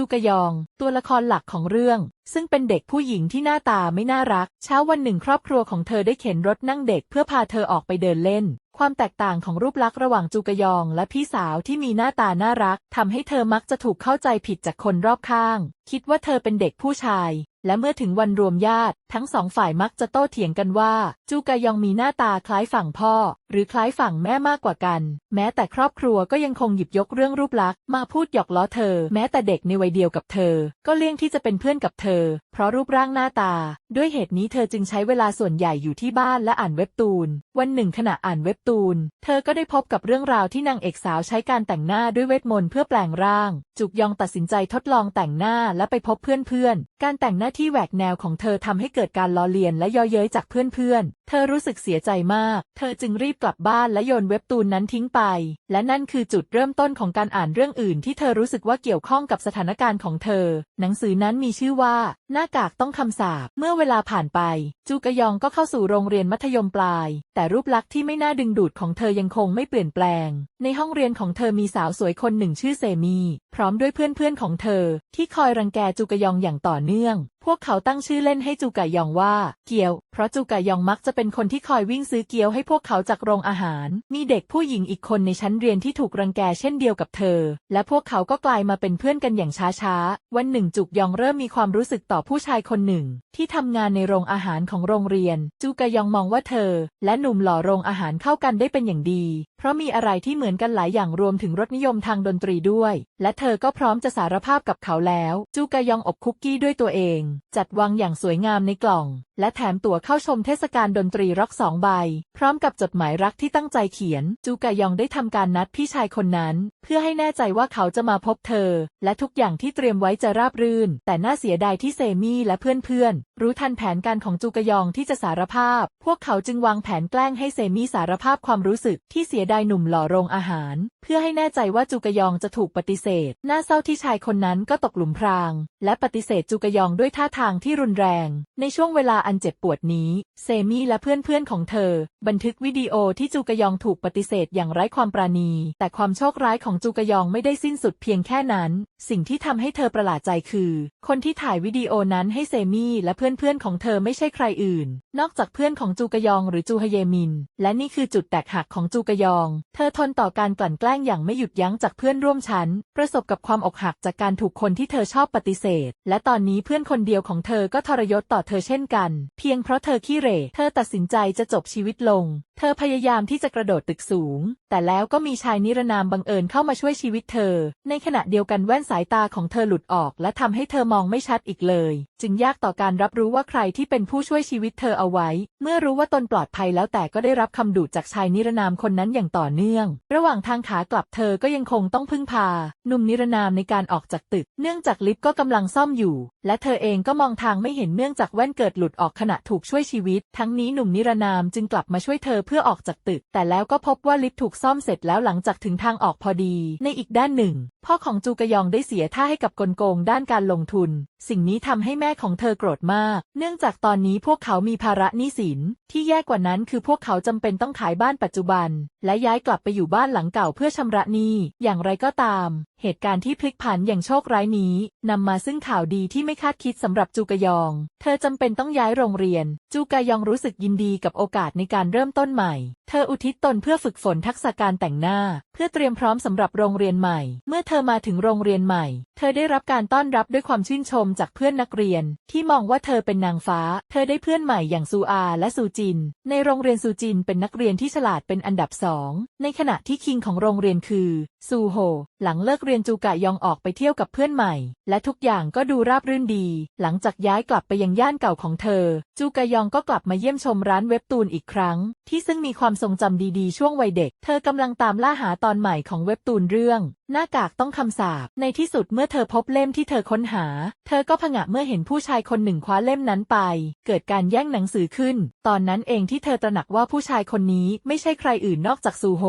จูกยอง ตัวละครหลักของเรื่อง ซึ่งเป็นเด็กผู้หญิงที่หน้าตาไม่น่ารัก เช้าวันหนึ่งครอบครัวของเธอได้เข็นรถนั่งเด็กเพื่อพาเธอออกไปเดินเล่น ความแตกต่างของรูปลักษณ์ระหว่างจูกยองและพี่สาวที่มีหน้าตาน่ารักทำให้เธอมักจะถูกเข้าใจผิดจากคนรอบข้าง คิดว่าเธอเป็นเด็กผู้ชาย และเมื่อถึงวันรวมญาติ ทั้งสองฝ่ายมักจะโต้เถียงกันว่า จูกยองมีหน้าตาคล้ายฝั่งพ่อ หรือคล้ายฝั่งแม่มากกว่ากัน แม้แต่ครอบครัวก็ยังคงหยิบยกเรื่องรูปลักษณ์มาพูดหยอกล้อเธอ แม้แต่เด็กในวัยเดียวกับเธอ ก็เลี่ยงที่จะเป็นเพื่อนกับเธอ เพราะรูปร่างหน้าตา ด้วยเหตุนี้เธอจึงใช้เวลาส่วนใหญ่อยู่ที่บ้านและอ่านเว็บตูน วันหนึ่งขณะอ่านเว็บตูน เธอก็ได้พบกับเรื่องราวที่นางเอกสาวใช้การแต่งหน้าด้วยเวทมนต์เพื่อแปลงร่าง จุกยองตัดสินใจทดลองแต่งหน้าและไปพบเพื่อนๆ การแต่งหน้าที่แหวกแนวของเธอทำให้เกิดการล้อเลียนและย่อเย้ยจากเพื่อน เธอรู้สึกเสียใจมาก เธอจึงรีบกลับบ้านและโยนเว็บตูนนั้นทิ้งไป และนั่นคือจุดเริ่มต้นของการอ่านเรื่องอื่นที่เธอรู้สึกว่าเกี่ยวข้องกับสถานการณ์ของเธอ หนังสือนั้นมีชื่อว่า หน้ากากต้องคำสาป เมื่อเวลาผ่านไป จูกยองก็เข้าสู่โรงเรียนมัธยมปลาย แต่รูปลักษณ์ที่ไม่น่าดึงดูดของเธอยังคงไม่เปลี่ยนแปลง ในห้องเรียนของเธอมีสาวสวยคนหนึ่งชื่อเซมี พร้อมด้วยเพื่อนๆของเธอ ที่คอยรังแกจูกยองอย่างต่อเนื่อง พวกเขาตั้งชื่อเล่นให้จูกยองว่า เกียว เพราะจูกยองมักจะเป็นคนที่คอยวิ่งซื้อเกี๊ยวให้พวกเขาจากโรงอาหาร มีเด็กผู้หญิงอีกคนในชั้นเรียนที่ถูกรังแกเช่นเดียวกับเธอ และพวกเขาก็กลายมาเป็นเพื่อนกันอย่างช้าๆ วันหนึ่งจุกยองเริ่มมีความรู้สึกต่อผู้ชายคนหนึ่ง ที่ทำงานในโรงอาหารของโรงเรียน จูกยองมองว่าเธอ และหนุ่มหล่อโรงอาหารเข้ากันได้เป็นอย่างดี เพราะมีอะไรที่เหมือนกันหลายอย่างรวมถึงรสนิยมทางดนตรีด้วย และเธอก็พร้อมจะสารภาพกับเขาแล้ว จูกยองอบคุกกี้ด้วยตัวเอง จัดวางอย่างสวยงามในกล่อง และแถมตั๋วเข้าชมเทศกาลดนตรีร็อกสองใบ พร้อมกับจดหมายรักที่ตั้งใจเขียน จูกะยองได้ทำการนัดพี่ชายคนนั้น เพื่อให้แน่ใจว่าเขาจะมาพบเธอ และทุกอย่างที่เตรียมไว้จะราบรื่น แต่น่าเสียดายที่เซมี่และเพื่อนๆ รู้ทันแผนการของจูกะยองที่จะสารภาพ พวกเขาจึงวางแผนแกล้งให้เซมี่สารภาพความรู้สึกที่เสียดายหนุ่มหล่อโรงอาหาร เพื่อให้แน่ใจว่าจูกะยองจะถูกปฏิเสธ น่าเศร้าที่ชายคนนั้นก็ตกหลุมพราง และปฏิเสธจูกะยองด้วยท่าทางที่รุนแรง ในช่วงเวลาอันเจ็บปวดนี้ เซมี่และเพื่อนๆของเธอ บันทึกวิดีโอที่จูกยองถูกปฏิเสธอย่างไร้ความปราณี แต่ความโชคร้ายของจูกยองไม่ได้สิ้นสุดเพียงแค่นั้น สิ่งที่ทำให้เธอประหลาดใจคือ คนที่ถ่ายวิดีโอนั้นให้เซมี่และเพื่อนๆของเธอไม่ใช่ใครอื่น นอกจากเพื่อนของจูกยองหรือจูฮเยมิน และนี่คือจุดแตกหักของจูกยอง เธอทนต่อการกลั่นแกล้งอย่างไม่หยุดยั้งจากเพื่อนร่วมชั้น ประสบกับความอกหักจากการถูกคนที่เธอชอบปฏิเสธ และตอนนี้เพื่อนคนเดียวของเธอก็ทรยศต่อเธอเช่นกัน เพียงเพราะเธอขี้เหร่เธอตัดสินใจจะจบชีวิตลง เธอพยายามที่จะกระโดดตึกสูง แต่แล้วก็มีชายนิรนามบังเอิญเข้ามาช่วยชีวิตเธอ ในขณะเดียวกันแว่นสายตาของเธอหลุดออก และทำให้เธอมองไม่ชัดอีกเลย จึงยากต่อการรับรู้ว่าใครที่เป็นผู้ช่วยชีวิตเธอเอาไว้ เมื่อรู้ว่าตนปลอดภัยแล้วแต่ก็ได้รับคำดุจากชายนิรนามคนนั้นอย่างต่อเนื่อง ระหว่างทางขากลับเธอก็ยังคงต้องพึ่งพาหนุ่มนิรนามในการออกจากตึก เนื่องจากลิฟต์ก็กำลังซ่อมอยู่ และเธอเองก็มองทางไม่เห็นเนื่องจากแว่นเกิดหลุดออกขณะถูกช่วยชีวิต ทั้งนี้หนุ่มนิรนามจึงกลับมาช่วยเธอเพื่อออกจากตึก แต่แล้วก็พบว่าลิฟต์ถูกซ่อมเสร็จแล้วหลังจากถึงทางออกพอดี ในอีกด้านหนึ่ง พ่อของจูกยองได้เสียท่าให้กับกลโกงด้านการลงทุน สิ่งนี้ทำให้แม่ของเธอโกรธมาก เนื่องจากตอนนี้พวกเขามีภาระหนี้สิน ที่แย่กว่านั้นคือพวกเขาจำเป็นต้องขายบ้านปัจจุบัน และย้ายกลับไปอยู่บ้านหลังเก่าเพื่อชำระหนี้ อย่างไรก็ตาม เหตุการณ์ที่พลิกผันอย่างโชคร้ายนี้นำมาซึ่งข่าวดีที่ไม่คาดคิดสำหรับจูกยอง เธอจำเป็นต้องย้ายโรงเรียน จูกยองรู้สึกยินดีกับโอกาสในการเริ่มต้นใหม่ เธออุทิศตนเพื่อฝึกฝนทักษะการแต่งหน้า เพื่อเตรียมพร้อมสำหรับโรงเรียนใหม่ เมื่อเธอมาถึงโรงเรียนใหม่ เธอได้รับการต้อนรับด้วยความชื่นชมจากเพื่อนนักเรียน ที่มองว่าเธอเป็นนางฟ้า เธอได้เพื่อนใหม่อย่างซูอา และซูจิน ในโรงเรียนซูจินเป็นนักเรียนที่ฉลาดเป็นอันดับสองในขณะที่คิงของโรงเรียนคือซูโฮหลังเลิกเรียนจูกะยองออกไปเที่ยวกับเพื่อนใหม่ และทุกอย่างก็ดูราบรื่นดี หลังจากย้ายกลับไปยังย่านเก่าของเธอ จูกะยองก็กลับมาเยี่ยมชมร้านเว็บตูนอีกครั้ง ที่ซึ่งมีความทรงจำดีๆ ช่วงวัยเด็ก เธอกำลังตามล่าหาตอนใหม่ของเว็บตูนเรื่อง หน้ากากต้องคำสาบ ในที่สุดเมื่อเธอพบเล่มที่เธอค้นหา เธอก็ผงะเมื่อเห็นผู้ชายคนหนึ่งคว้าเล่มนั้นไป เกิดการแย่งหนังสือขึ้น ตอนนั้นเองที่เธอตระหนักว่าผู้ชายคนนี้ไม่ใช่ใครอื่นนอกจากซูโฮ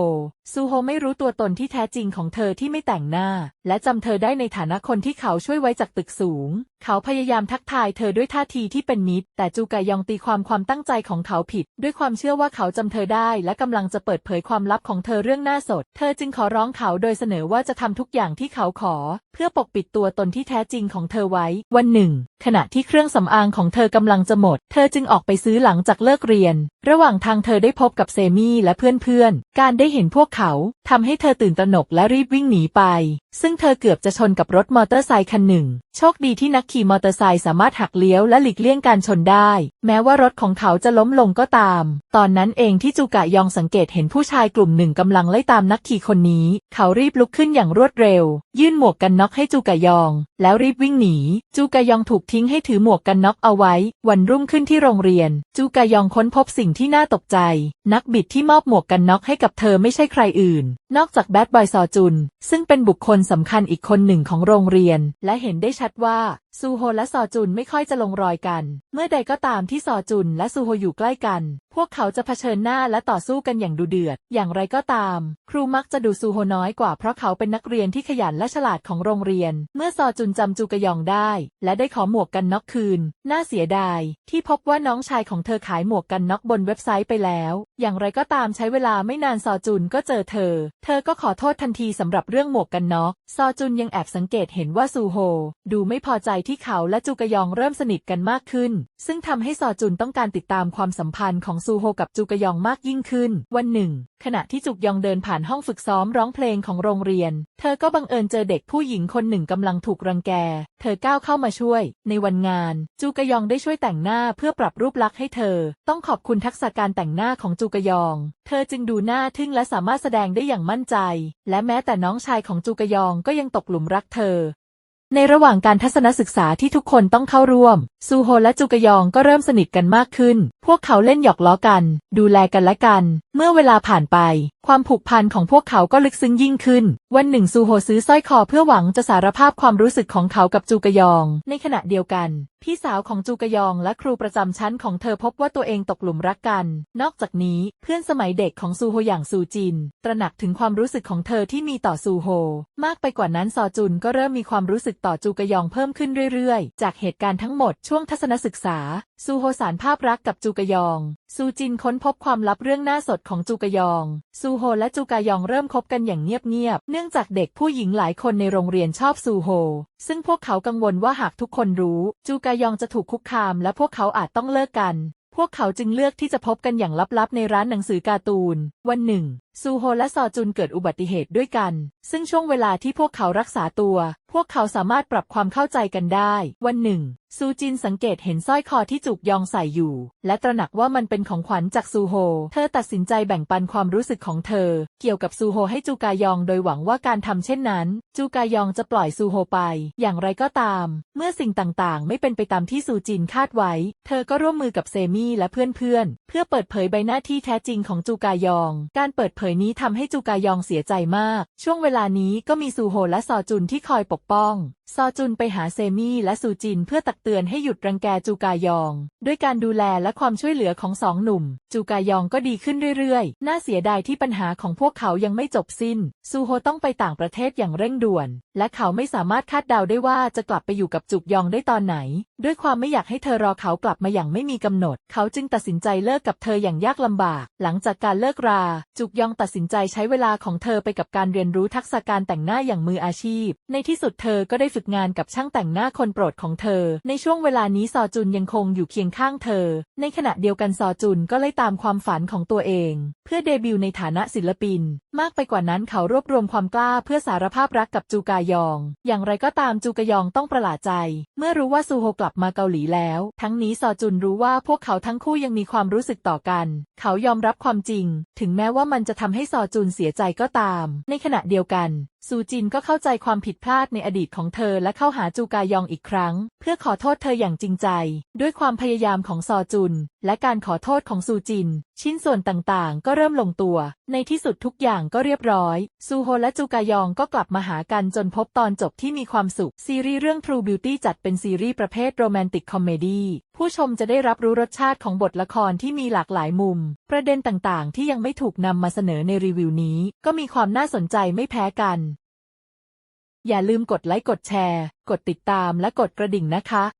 ซูโฮไม่รู้ตัวตนที่แท้จริงของเธอที่ไม่แต่งหน้า และจำเธอได้ในฐานะคนที่เขาช่วยไว้จากตึกสูง เขาพยายามทักทายเธอด้วยท่าทีที่เป็นมิตร แต่จูกายองตีความความตั้งใจของเขาผิด ด้วยความเชื่อว่าเขาจำเธอได้ และกำลังจะเปิดเผยความลับของเธอเรื่องหน้าสด เธอจึงขอร้องเขาโดยเสนอว่าจะทำทุกอย่างที่เขาขอ เพื่อปกปิดตัวตนที่แท้จริงของเธอไว้ วันหนึ่ง ขณะที่เครื่องสำอางของเธอกำลังจะหมด เธอจึงออกไปซื้อหลังจากเลิกเรียนระหว่างทางเธอได้พบกับเซมี่และเพื่อนๆ การได้เห็นพวกเขาทำให้เธอตื่นตระหนกและรีบวิ่งหนีไป ซึ่งเธอเกือบจะชนกับรถมอเตอร์ไซค์คันหนึ่ง โชคดีที่นักขี่มอเตอร์ไซค์สามารถหักเลี้ยวและหลีกเลี่ยงการชนได้ แม้ว่ารถของเขาจะล้มลงก็ตาม ตอนนั้นเองที่จูกะยองสังเกตเห็นผู้ชายกลุ่มหนึ่งกำลังไล่ตามนักขี่คนนี้ เขารีบลุกขึ้นอย่างรวดเร็ว ยื่นหมวกกันน็อกให้จูกะยอง แล้วรีบวิ่งหนี จูกะยองถูกทิ้งให้ถือหมวกกันน็อกเอาไว้ วันรุ่งขึ้นที่โรงเรียน จูกะยองค้นพบสิ่งที่น่าตกใจ นักบิดที่มอบหมวกกันน็อกให้กับเธอไม่ใช่ใครอื่น นอกจากแบดบอยซอจุน ซึ่งเป็นบุคคลสำคัญอีกคนหนึ่งของโรงเรียน และเห็นได้ชัดว่าซูโฮและซอจุนไม่ค่อยจะลงรอยกัน เมื่อใดก็ตามที่ซอจุนและซูโฮอยู่ใกล้กัน พวกเขาจะเผชิญหน้าและต่อสู้กันอย่างดุเดือด อย่างไรก็ตาม ครูมักจะดูซูโฮน้อยกว่าเพราะเขาเป็นนักเรียนที่ขยันและฉลาดของโรงเรียน เมื่อซอจุนจำจูกยองได้ และได้ขอหมวกกันน็อกคืน น่าเสียดาย ที่พบว่าน้องชายของเธอขายหมวกกันน็อกบนเว็บไซต์ไปแล้ว อย่างไรก็ตามใช้เวลาไม่นานซอจุนก็เจอเธอ เธอก็ขอโทษทันทีสำหรับเรื่องหมวกกันน็อก ซอจุนยังแอบสังเกตเห็นว่าซูโฮดูไม่พอใจที่เขาและจูกยองเริ่มสนิทกันมากขึ้น ซึ่งทำให้ซอจุนต้องการติดตามความสัมพันธ์ของซูโฮกับจูกยองมากยิ่งขึ้น วันหนึ่ง ขณะที่จุกยองเดินผ่านห้องฝึกซ้อมร้องเพลงของโรงเรียน เธอก็บังเอิญเจอเด็กผู้หญิงคนหนึ่งกำลังถูกรังแก เธอก้าวเข้ามาช่วย ในวันงาน จูกยองได้ช่วยแต่งหน้าเพื่อปรับรูปลักษณ์ให้เธอ ต้องขอบคุณทักษะการแต่งหน้าของจูกยอง เธอจึงดูหน้าทึ่งและสามารถแสดงได้อย่างมั่นใจ และแม้แต่น้องชายของจูกยองก็ยังตกหลุมรักเธอ ในระหว่างการทัศนศึกษาที่ทุกคนต้องเข้าร่วมซูโฮและจูกยองก็เริ่มสนิทกันมากขึ้น พวกเขาเล่นหยอกล้อกัน ดูแลกันและกัน เมื่อเวลาผ่านไป ความผูกพันของพวกเขาก็ลึกซึ้งยิ่งขึ้น วันหนึ่งซูโฮซื้อสร้อยคอเพื่อหวังจะสารภาพความรู้สึกของเขากับจูกยอง ในขณะเดียวกัน พี่สาวของจูกยองและครูประจำชั้นของเธอพบว่าตัวเองตกหลุมรักกัน นอกจากนี้เพื่อนสมัยเด็กของซูโฮอย่างซูจิน ตระหนักถึงความรู้สึกของเธอที่มีต่อซูโฮ มากไปกว่านั้นซอจุนก็เริ่มมีความรู้สึกต่อจูกยองเพิ่มขึ้นเรื่อยๆ จากเหตุการณ์ทั้งหมดช่วงทัศนศึกษา ซูโฮสารภาพรักกับจูกยอง ซูจินค้นพบความลับเรื่องหน้าสดของจูกยอง ซูโฮและจูกยองเริ่มคบกันอย่างเงียบๆ เนื่องจากเด็กผู้หญิงหลายคนในโรงเรียนชอบซูโฮ ซึ่งพวกเขากังวลว่าหากทุกคนรู้ จูกยองจะถูกคุกคาม และพวกเขาอาจต้องเลิกกัน พวกเขาจึงเลือกที่จะพบกันอย่างลับๆในร้านหนังสือการ์ตูน วันหนึ่งซูโฮและซอจุนเกิดอุบัติเหตุด้วยกัน ซึ่งช่วงเวลาที่พวกเขารักษาตัว พวกเขาสามารถปรับความเข้าใจกันได้ วันหนึ่ง ซูจินสังเกตเห็นสร้อยคอที่จุกยองใส่อยู่ และตระหนักว่ามันเป็นของขวัญจากซูโฮ เธอตัดสินใจแบ่งปันความรู้สึกของเธอ เกี่ยวกับซูโฮให้จูกายองโดยหวังว่าการทำเช่นนั้น จูกายองจะปล่อยซูโฮไป อย่างไรก็ตาม เมื่อสิ่งต่างๆ ไม่เป็นไปตามที่ซูจินคาดไว้ เธอก็ร่วมมือกับเซมี่และเพื่อนๆเพื่อเปิดเผยใบหน้าที่แท้จริงของจูกายอง การเปิดเผยนี้ทำให้จูกายองเสียใจมาก ช่วงเวลานี้ก็มีซูโฮและซอจุนที่คอยปกป้อง ซอจุนไปหาเซมี่และซูจินเพื่อตักเตือนให้หยุดรังแกจูกายอง ด้วยการดูแลและความช่วยเหลือของสองหนุ่ม จูกายองก็ดีขึ้นเรื่อยๆ น่าเสียดายที่ปัญหาของพวกเขายังไม่จบสิ้น ซูโฮต้องไปต่างประเทศอย่างเร่งด่วน และเขาไม่สามารถคาดเดาได้ว่าจะกลับไปอยู่กับจุกยองได้ตอนไหน ด้วยความไม่อยากให้เธอรอเขากลับมาอย่างไม่มีกำหนด เขาจึงตัดสินใจเลิกกับเธออย่างยากลำบาก หลังจากการเลิกรา จุกยองตัดสินใจใช้เวลาของเธอไปกับการเรียนรู้ทักษะการแต่งหน้าอย่างมืออาชีพ ในที่สุดเธอก็ได้ฝึกงานกับช่างแต่งหน้าคนโปรดของเธอ ในช่วงเวลานี้ซอจุนยังคงอยู่เคียงข้างเธอ ในขณะเดียวกันซอจุนก็ไล่ตามความฝันของตัวเอง เพื่อเดบิวต์ในฐานะศิลปิน มากไปกว่านั้นเขารวบรวมความกล้าเพื่อสารภาพรักกับจูกายอง อย่างไรก็ตามจูกายองต้องประหลาดใจ เมื่อรู้ว่าซูโฮกลับมาเกาหลีแล้ว ทั้งนี้ซอจุนรู้ว่าพวกเขาทั้งคู่ยังมีความรู้สึกต่อกัน เขายอมรับความจริง ถึงแม้ว่ามันจะทำให้ซอจุนเสียใจก็ตาม ในขณะเดียวกัน ซูจินก็เข้าใจความผิดพลาดในอดีตของเธอและเข้าหาจูกายองอีกครั้ง เพื่อขอโทษเธออย่างจริงใจ ด้วยความพยายามของซอจุน และการขอโทษของซูจิน ชิ้นส่วนต่างๆ ก็เริ่มลงตัว ในที่สุดทุกอย่างก็เรียบร้อย ซูโฮและจูกายองก็กลับมาหากันจนพบตอนจบที่มีความสุข ซีรีส์เรื่อง True Beauty จัดเป็นซีรีส์ประเภทโรแมนติกคอมเมดี้ผู้ชมจะได้รับรู้รสชาติของบทละครที่มีหลากหลายมุม ประเด็นต่างๆ ที่ยังไม่ถูกนำมาเสนอในรีวิวนี้ ก็มีความน่าสนใจไม่แพ้กัน อย่าลืมกดไลค์กดแชร์ กดติดตามและกดกระดิ่งนะคะ